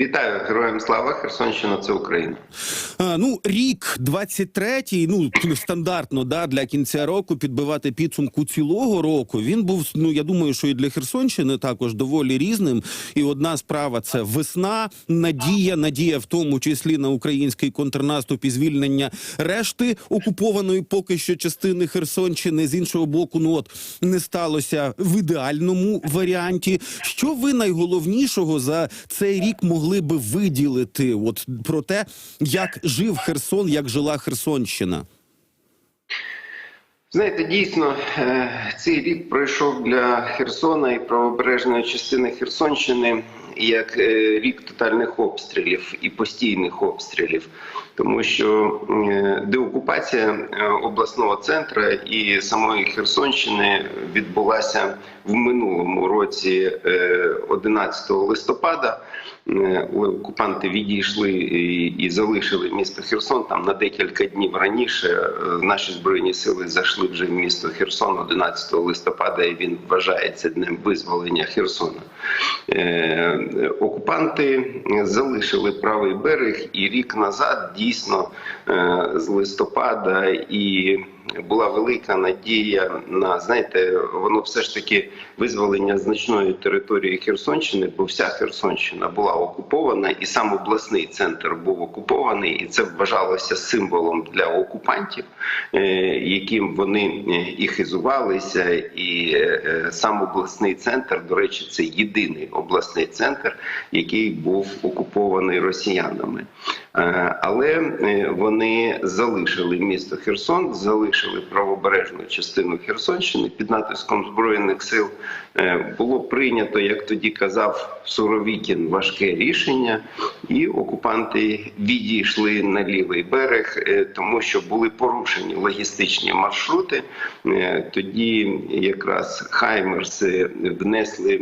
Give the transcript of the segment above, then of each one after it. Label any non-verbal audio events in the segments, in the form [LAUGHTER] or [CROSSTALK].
Вітаю героям слава Херсонщина. Це Україна. А, ну, рік 23-й, ну стандартно да для кінця року підбивати підсумку цілого року. Він був ну я думаю, що і для Херсонщини також доволі різним. І одна справа це весна, надія, надія в тому числі на український контрнаступ і звільнення решти окупованої поки що частини Херсонщини. З іншого боку, ну от не сталося в ідеальному варіанті. Що ви найголовнішого за цей рік могли би виділити? От про те, як жив Херсон, як жила Херсонщина? Знаєте, дійсно е, цей рік пройшов для Херсона і правобережної частини Херсонщини як е, рік тотальних обстрілів і постійних обстрілів, тому що е, деокупація обласного центру і самої Херсонщини відбулася в минулому році, 11 листопада. Окупанти відійшли і залишили місто Херсон там на декілька днів раніше. Наші збройні сили зайшли вже в місто Херсон 11 листопада, і він вважається днем визволення Херсона. Окупанти залишили правий берег, і рік назад дійсно з листопада і була велика надія на знаєте, воно все ж таки визволення значної території Херсонщини, бо вся Херсонщина була окупована, і сам обласний центр був окупований, і це вважалося символом для окупантів, яким вони і хизувалися, і сам обласний центр, до речі, це єдиний обласний центр, який був окупований росіянами. Але вони залишили місто Херсон, залишили правобережну частину Херсонщини під натиском збройних сил. Було прийнято, як тоді казав Суровікін, важке рішення, і окупанти відійшли на лівий берег, тому що були порушені логістичні маршрути. Тоді якраз Хаймерси внесли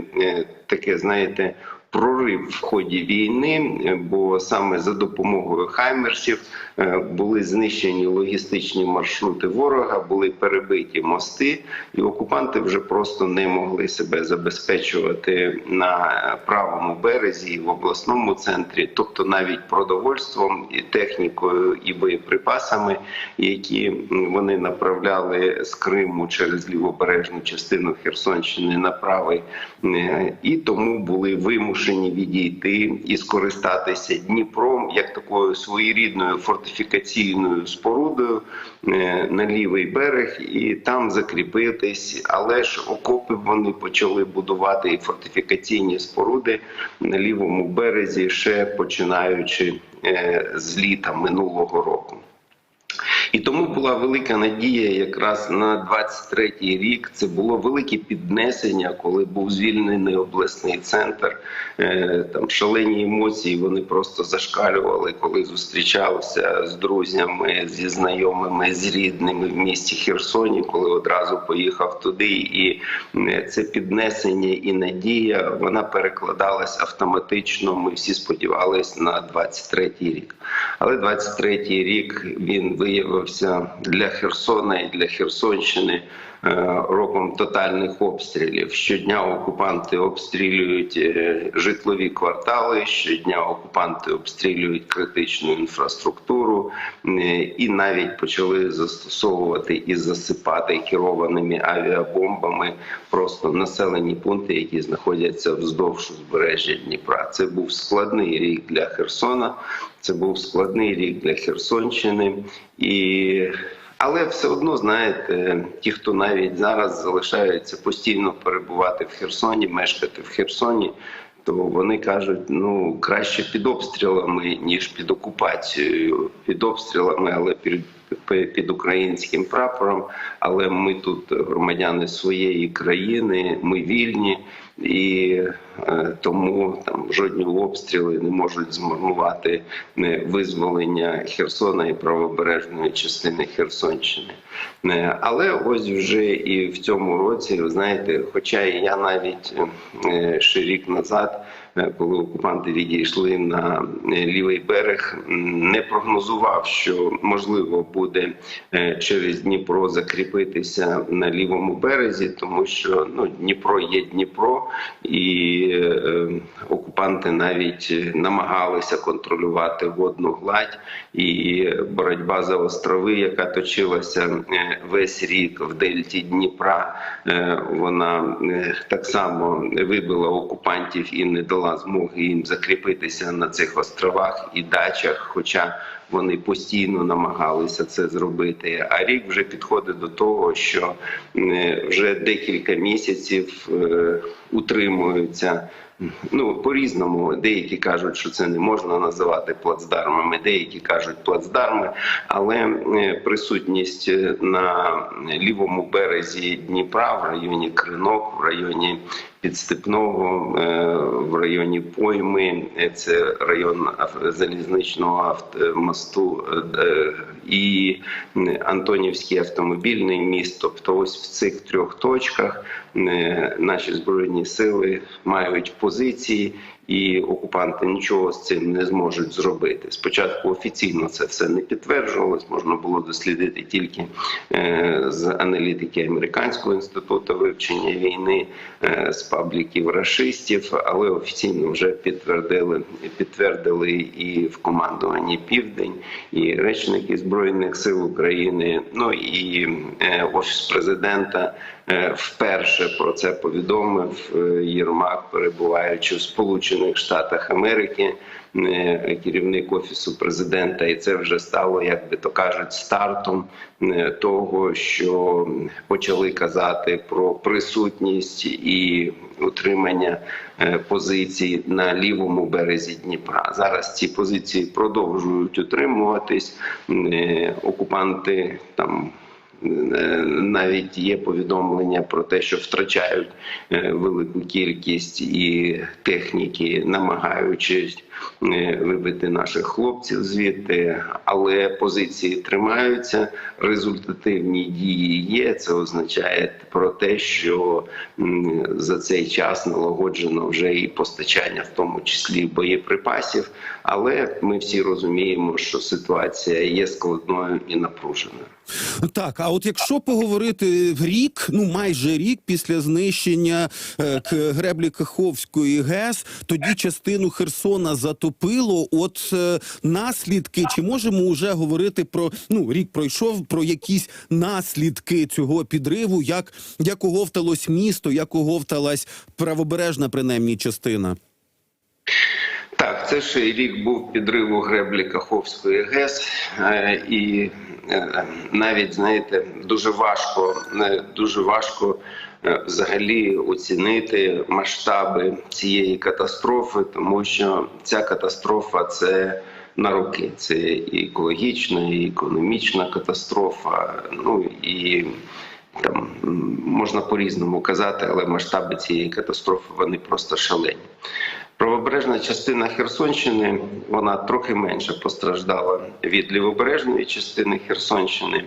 таке, знаєте прорив в ході війни, бо саме за допомогою хаймерсів були знищені логістичні маршрути ворога, були перебиті мости, і окупанти вже просто не могли себе забезпечувати на правому березі в обласному центрі, тобто навіть продовольством і технікою і боєприпасами, які вони направляли з Криму через лівобережну частину Херсонщини на правий, і тому були вимушені вимушені відійти і скористатися Дніпром як такою своєрідною фортифікаційною спорудою на лівий берег і там закріпитись. Але ж окопи вони почали будувати і фортифікаційні споруди на лівому березі, ще починаючи з літа минулого року. І тому була велика надія, якраз на 23-й рік. Це було велике піднесення, коли був звільнений обласний центр. Там шалені емоції. Вони просто зашкалювали, коли зустрічався з друзями, зі знайомими, з рідними в місті Херсоні, коли одразу поїхав туди. І це піднесення і надія вона перекладалась автоматично. Ми всі сподівалися на 23-й рік. Але 23-й рік він виявився для Херсона і для Херсонщини роком тотальних обстрілів. Щодня окупанти обстрілюють житлові квартали, щодня окупанти обстрілюють критичну інфраструктуру і навіть почали застосовувати і засипати керованими авіабомбами просто населені пункти, які знаходяться вздовж узбережжя Дніпра. Це був складний рік для Херсона. Це був складний рік для Херсонщини, і але все одно знаєте, ті, хто навіть зараз залишаються постійно перебувати в Херсоні, мешкати в Херсоні, то вони кажуть: ну краще під обстрілами ніж під окупацією, під обстрілами, але під під українським прапором. Але ми тут громадяни своєї країни, ми вільні. І е, тому там жодні обстріли не можуть змарнувати визволення Херсона і правобережної частини Херсонщини. Е, але ось вже і в цьому році, ви знаєте, хоча я навіть е, ще рік назад коли окупанти відійшли на е, лівий берег, не прогнозував, що можливо буде е, через Дніпро закріпитися на лівому березі, тому що ну Дніпро є Дніпро, і е, окупанти навіть е, намагалися контролювати водну гладь і боротьба за острови, яка точилася е, весь рік в дельті Дніпра. е, Вона е, так само вибила окупантів і не дала змоги їм закріпитися на цих островах і дачах. Хоча вони постійно намагалися це зробити. А рік вже підходить до того, що е, вже декілька місяців е, утримуються. Ну по різному, деякі кажуть, що це не можна називати плацдармами, деякі кажуть плацдарми, але е, присутність е, на лівому березі Дніпра в районі Кринок, в районі Підстепного, е, в районі Пойми, це район залізничного е, і Антонівський автомобільний міст. Тобто, ось в цих трьох точках наші збройні сили мають позиції. І окупанти нічого з цим не зможуть зробити. Спочатку офіційно це все не підтверджувалось, можна було дослідити тільки е, з аналітики Американського інституту вивчення війни, е, з пабліків рашистів, але офіційно вже підтвердили підтвердили і в командуванні Південь, і речники збройних сил України. Ну і е, офіс президента вперше про це повідомив Єрмак, перебуваючи в Сполучених Штатах Америки. е, Керівник офісу президента, і це вже стало, як би то кажуть, стартом е, того, що почали казати про присутність і утримання е, позицій на лівому березі Дніпра. Зараз ці позиції продовжують утримуватись. Окупанти там. Е, Навіть є повідомлення про те, що втрачають е, велику кількість і техніки, намагаючись вибити наших хлопців звідти, але позиції тримаються, результативні дії є. Це означає про те, що за цей час налагоджено вже і постачання, в тому числі боєприпасів. Але ми всі розуміємо, що ситуація є складною і напруженою. Так, а от якщо поговорити рік, ну майже рік після знищення е, греблі Каховської ГЕС, тоді частину Херсона затопило. От е, наслідки, чи можемо вже говорити про ну рік пройшов про якісь наслідки цього підриву, як, як оговталось місто, як оговталась правобережна принаймні частина? Так, це ж рік був підриву греблі Каховської ГЕС, е, і е, навіть знаєте, дуже важко, е, дуже важко взагалі оцінити масштаби цієї катастрофи, тому що ця катастрофа це на роки. Це і екологічна, і економічна катастрофа. Ну і там можна по-різному казати, але масштаби цієї катастрофи вони просто шалені. Правобережна частина Херсонщини вона трохи менше постраждала від лівобережної частини Херсонщини,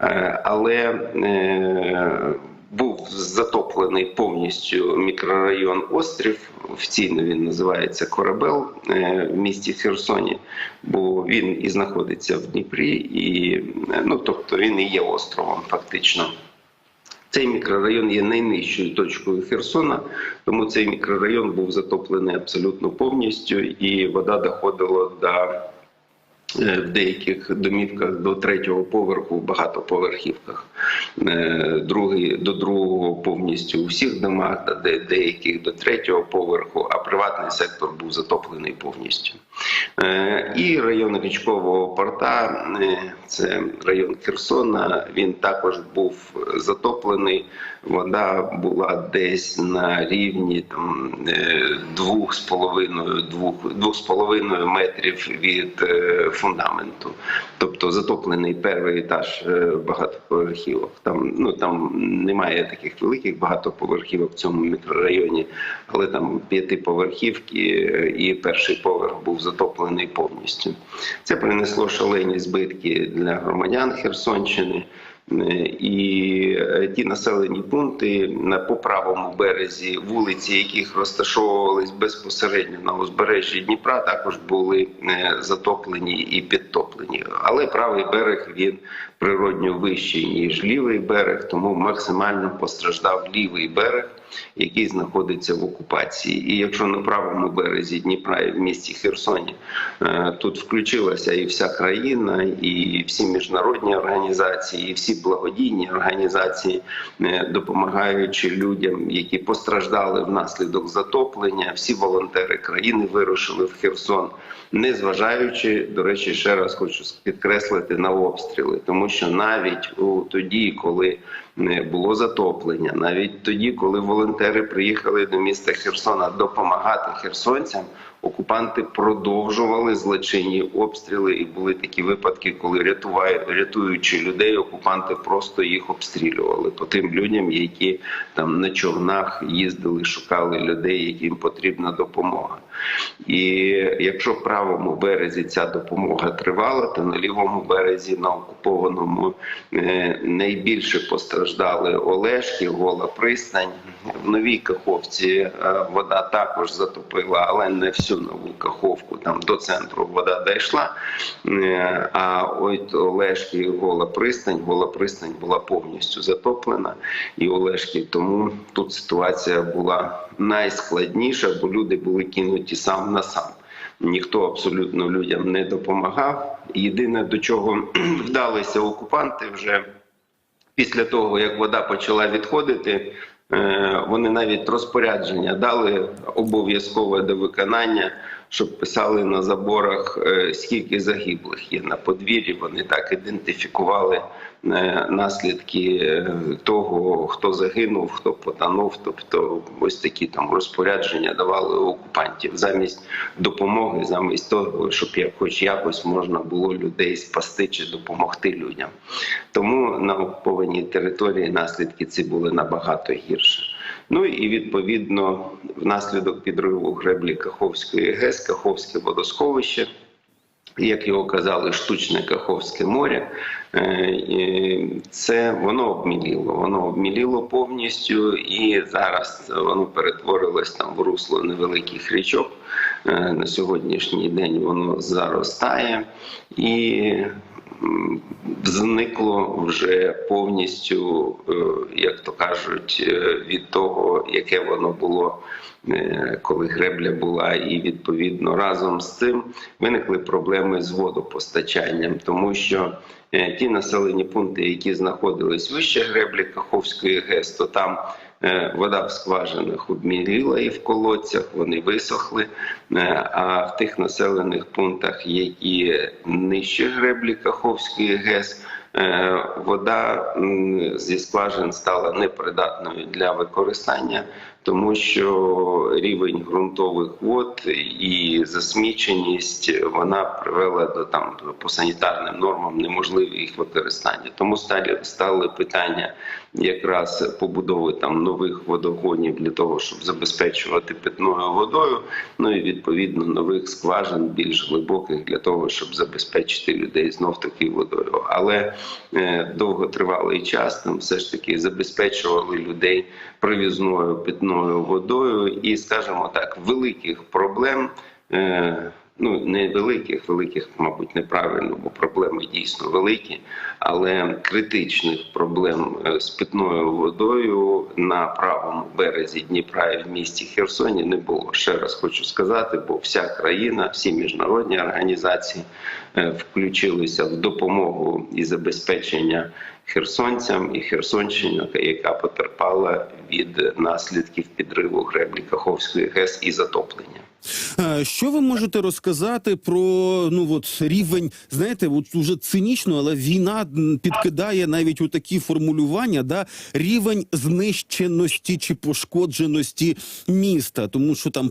Е, але е, був затоплений повністю мікрорайон Острів. Офіційно він називається Корабел е, в місті Херсоні, бо він і знаходиться в Дніпрі, і е, ну тобто він і є островом, фактично. Цей мікрорайон є найнижчою точкою Херсона, тому цей мікрорайон був затоплений абсолютно повністю, і вода доходила до в деяких домівках до третього поверху в багатоповерхівках, Е, другий до другого повністю у всіх домах, де деяких до третього поверху, а приватний сектор був затоплений повністю. Е, І район річкового порта, е, це район Херсона. Він також був затоплений. Вода була десь на рівні там е, двох з половиною двох, двох з половиною метрів від е, фундаменту. Тобто затоплений перший етаж е, багатоповерхівок. Там ну там немає таких великих багатоповерхівок в цьому мікрорайоні, але там п'ятиповерхівки е, і перший поверх був затоплений повністю. Це принесло шалені збитки для громадян Херсонщини. І е, ті населені пункти по правому березі вулиці, яких розташовувались безпосередньо на узбережжі Дніпра, також були е, затоплені і підтоплені. Але правий берег він природньо вищий ніж лівий берег, тому максимально постраждав лівий берег, який знаходиться в окупації. І якщо на правому березі Дніпра і в місті Херсоні е, тут включилася і вся країна, і всі міжнародні організації, і всі благодійні організації, е, допомагаючи людям, які постраждали внаслідок затоплення, всі волонтери країни вирушили в Херсон, незважаючи, до речі, ще раз хочу підкреслити на обстріли, тому що навіть у тоді, коли не було затоплення, навіть тоді, коли волонтери приїхали до міста Херсона допомагати херсонцям, окупанти продовжували злочинні обстріли, і були такі випадки, коли рятуючи людей, окупанти просто їх обстрілювали. По тим людям, які там на човнах їздили, шукали людей, яким потрібна допомога. І якщо в правому березі ця допомога тривала, то на лівому березі на окупованому е, найбільше постраждали Олешки, Гола Пристань. В новій Каховці е, вода також затопила, але не всю нову Каховку. Там до центру вода дійшла. Е, А от Олешки Гола Пристань, Гола Пристань була повністю затоплена, і Олешки тому тут ситуація була найскладніша, бо люди були кинуті сам на сам. Ніхто абсолютно людям не допомагав. Єдине до чого [CLEARS THROAT] вдалися окупанти вже після того, як вода почала відходити, е, вони навіть розпорядження дали обов'язкове до виконання, щоб писали на заборах, е, скільки загиблих є на подвір'ї. Вони так ідентифікували е, наслідки е, того, хто загинув, хто потонув. Тобто, ось такі там розпорядження давали окупантів замість допомоги, замість того, щоб як хоч якось можна було людей спасти чи допомогти людям. Тому на окупованій території наслідки ці були набагато гірше. Ну і відповідно, внаслідок підриву греблі Каховської ГЕС, Каховське водосховище, як його казали, штучне Каховське море. е, Це воно обміліло. Воно обміліло повністю, і зараз воно перетворилось там в русло невеликих річок. Е, На сьогоднішній день воно заростає і зникло вже повністю, е, як то кажуть, е, від того, яке воно було, е, коли гребля була, і відповідно разом з цим виникли проблеми з водопостачанням, тому що ті населені пункти, які знаходились вище греблі Каховської ГЕС, то там вода в скважинах обміліла і в колодцях, вони висохли. Е, А в тих населених пунктах, які нижче греблі Каховської ГЕС, е, вода зі скважин стала непридатною для використання, тому що рівень ґрунтових вод і засміченість вона привела до там по санітарним нормам неможливі їх використання. Тому стали стали питання якраз побудови там нових водогонів для того, щоб забезпечувати питною водою. Ну і відповідно нових скважин більш глибоких для того, щоб забезпечити людей знов таки водою. Але е, довготривалий час там все ж таки забезпечували людей привізною питною водою, і скажімо так, великих проблем. Е, Ну, не великих, великих, мабуть, неправильно, бо проблеми дійсно великі, але критичних проблем е, з питною водою на правому березі Дніпра і в місті Херсоні не було. Ще раз хочу сказати, бо вся країна, всі міжнародні організації е, включилися в допомогу і забезпечення херсонцям і Херсонщині, яка потерпала від наслідків підриву греблі Каховської ГЕС і затоплення. Е, Що ви можете розказати про ну от рівень? Знаєте, от уже цинічно, але війна підкидає навіть у такі формулювання, да рівень знищеності чи пошкодженості міста, тому що там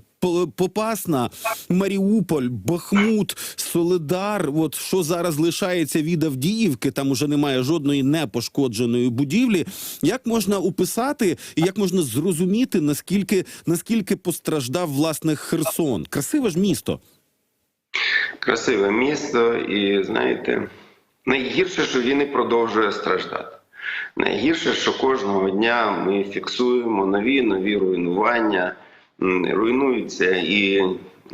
Попасна, Маріуполь, Бахмут, Солидар. От що зараз лишається від Авдіївки, там уже немає жодної непошкодженої будівлі. Як можна описати і як можна зрозуміти, наскільки наскільки постраждав власне Херсон? Красиве ж місто. Красиве місто, і знаєте, найгірше, що він і продовжує страждати. Найгірше, що кожного дня ми фіксуємо нові нові руйнування, руйнуються і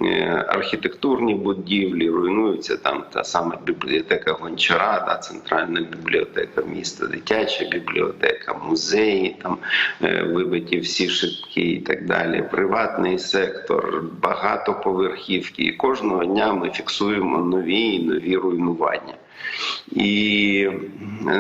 е, архітектурні будівлі, руйнується там та сама бібліотека Гончара, да, центральна бібліотека міста, дитяча бібліотека, музеї, там е, вибиті всі шибки і так далі. Приватний сектор, багатоповерхівки. І кожного дня ми фіксуємо нові і нові руйнування. І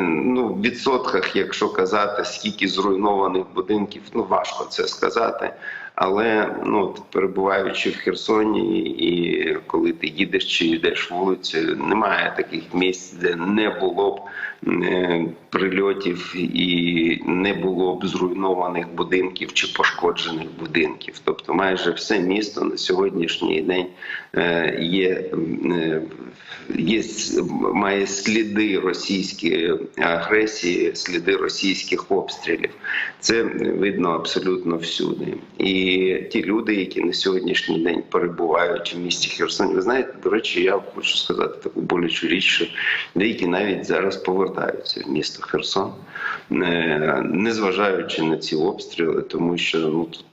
ну, в відсотках, якщо казати, скільки зруйнованих будинків, ну важко це сказати. Але ну, перебуваючи в Херсоні, і коли ти їдеш чи йдеш вулицею, немає таких місць, де не було б прильотів і не було б зруйнованих будинків чи пошкоджених будинків. Тобто, майже все місто на сьогоднішній день е, є, е, є має сліди російської агресії, сліди російських обстрілів. Це видно абсолютно всюди. І ті люди, які на сьогоднішній день перебувають в місті Херсон, ви знаєте, до речі, я хочу сказати таку болючу річ, що деякі навіть зараз повертаються в місто Херсон, не- незважаючи на ці обстріли, тому що ну тут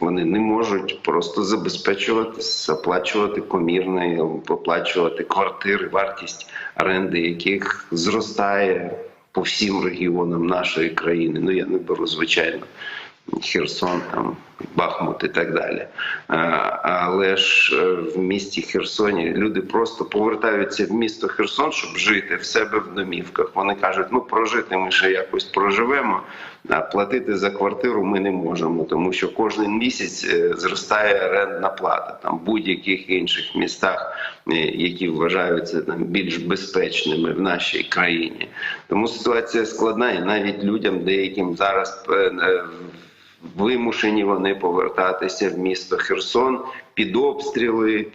вони не можуть просто забезпечувати, оплачувати комірне, оплачувати квартири, вартість оренди, яких зростає по всім регіонам нашої країни. Ну я не беру звичайно. Херсон, там Бахмут і так далі. Але ж е, в місті Херсоні люди просто повертаються в місто Херсон, щоб жити в себе в домівках. Вони кажуть, ну прожити ми ще якось проживемо, а платити за квартиру ми не можемо, тому що кожен місяць е, зростає орендна плата там в будь-яких інших містах, е, які вважаються там більш безпечними в нашій країні. Тому ситуація складна, і навіть людям деяким зараз вимушені вони повертатися в місто Херсон під обстріли,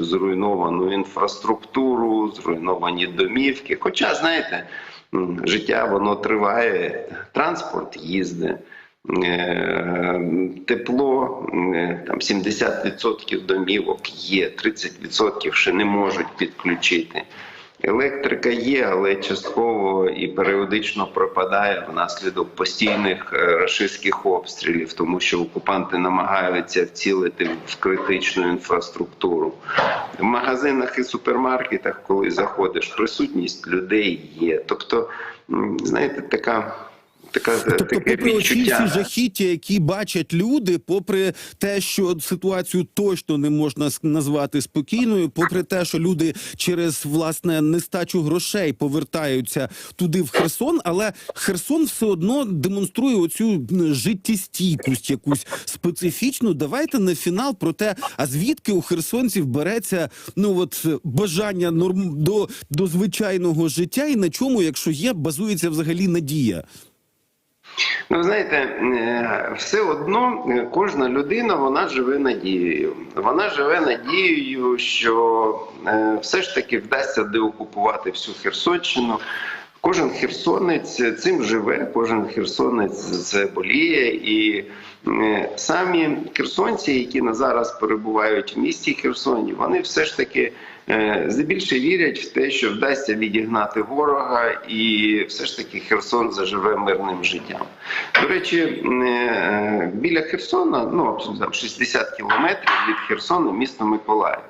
зруйновану інфраструктуру, зруйновані домівки. Хоча, знаєте, життя воно триває, транспорт їздить. е, Тепло е, там 70% домівок є, 30% ще не можуть підключити. Електрика є, але частково і періодично пропадає внаслідок постійних е, рашистських обстрілів, тому що окупанти намагаються вцілити в критичну інфраструктуру. В магазинах і супермаркетах, коли заходиш, присутність людей є. Тобто, знаєте, така. Така, Тобто, таке попри відчуття. всі жахіття, які бачать люди, попри те, що ситуацію точно не можна назвати спокійною, попри те, що люди через власне нестачу грошей повертаються туди в Херсон, але Херсон все одно демонструє оцю м, життєстійкость, якусь специфічну. Давайте на фінал про те, а звідки у херсонців береться ну от бажання норм до, до звичайного життя, і на чому, якщо є, базується взагалі надія. Ну, знаєте, е, все одно е, кожна людина вона живе надією. Вона живе надією, що е, все ж таки вдасться деокупувати всю Херсонщину. Кожен херсонець цим живе, кожен херсонець це боліє. І самі херсонці, які на зараз перебувають в місті Херсоні, вони все ж таки здебільше вірять в те, що вдасться відігнати ворога, і все ж таки Херсон заживе мирним життям. До речі, е, біля Херсона, ну там 60 кілометрів від Херсона, місто Миколаїв.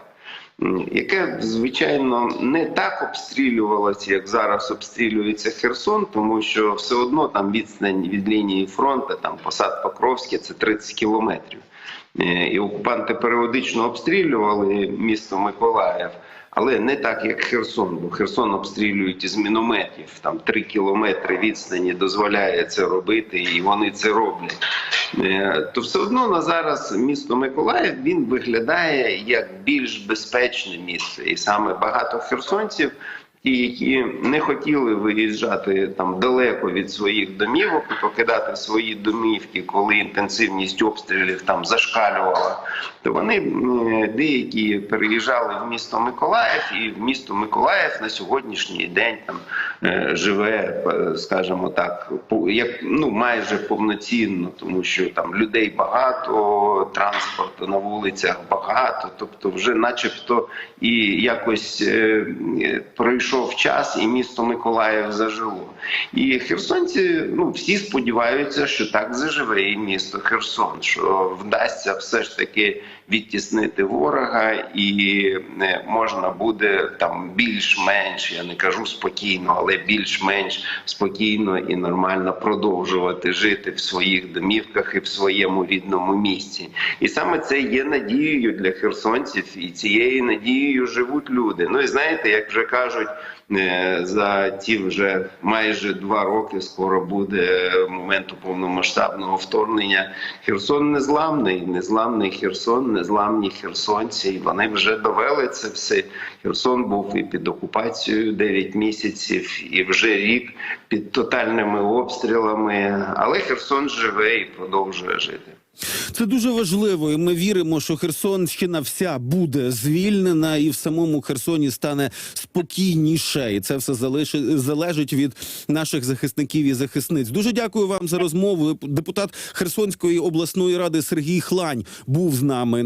Яке звичайно не так обстрілювалося, як зараз обстрілюється Херсон, тому що все одно там відстань від лінії фронту, там посад Покровське, це 30 кілометрів. Е, І окупанти періодично обстрілювали місто Миколаїв, але не так, як Херсон, бо Херсон обстрілюють із мінометів. Там три кілометри відстані дозволяє це робити, і вони це роблять. Е, То все одно на зараз місто Миколаїв він виглядає як більш безпечне місце, і саме багато херсонців. Ті, які не хотіли виїжджати там далеко від своїх домівок покидати свої домівки, коли інтенсивність обстрілів там зашкалювала, то вони деякі переїжджали в місто Миколаїв, і в місто Миколаїв на сьогоднішній день там е, живе, е, скажімо так, як ну майже повноцінно, тому що там людей багато, транспорту на вулицях багато, тобто, вже, начебто, і якось е, пройшов час, і місто Миколаїв зажило. І херсонці, ну всі сподіваються, що так заживе і місто Херсон, що вдасться все ж таки відтіснити ворога, і е, можна буде там більш-менш, я не кажу спокійно, але більш-менш спокійно і нормально продовжувати жити в своїх домівках і в своєму рідному місці. І саме це є надією для херсонців, і цією надією живуть люди. Ну і знаєте, як вже кажуть. Е, За ті вже майже два роки скоро буде моменту повномасштабного вторгнення. Херсон незламний, незламний Херсон, незламні херсонці. І вони вже довели це все. Херсон був і під окупацією 9 місяців, і вже рік під тотальними обстрілами. Але Херсон живе і продовжує жити. Це дуже важливо, і ми віримо, що Херсонщина вся буде звільнена, і в самому Херсоні стане спокійніше. І це все залежить від наших захисників і захисниць. Дуже дякую вам за розмову. Депутат Херсонської обласної ради Сергій Хлань був з нами.